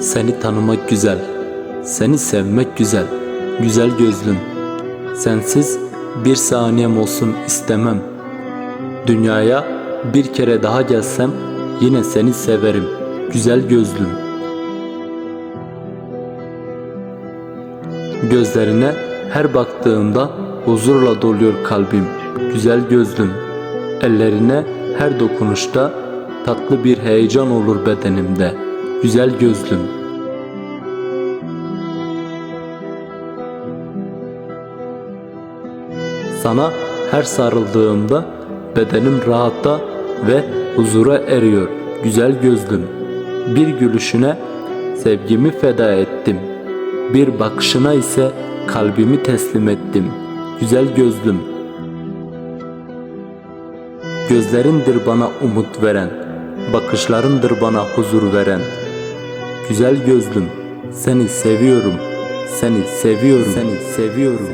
Seni tanımak güzel, seni sevmek güzel, güzel gözlüm. Sensiz bir saniyem olsun istemem. Dünyaya bir kere daha gelsem yine seni severim, güzel gözlüm. Gözlerine her baktığımda huzurla doluyor kalbim, güzel gözlüm. Ellerine her dokunuşta tatlı bir heyecan olur bedenimde, güzel gözlüm. Sana her sarıldığımda bedenim rahata ve huzura eriyor, güzel gözlüm. Bir gülüşüne sevgimi feda ettim. Bir bakışına ise kalbimi teslim ettim. Güzel gözlüm. Gözlerindir bana umut veren, bakışlarındır bana huzur veren. Güzel gözlüm, seni seviyorum, seni seviyorum, seni seviyorum.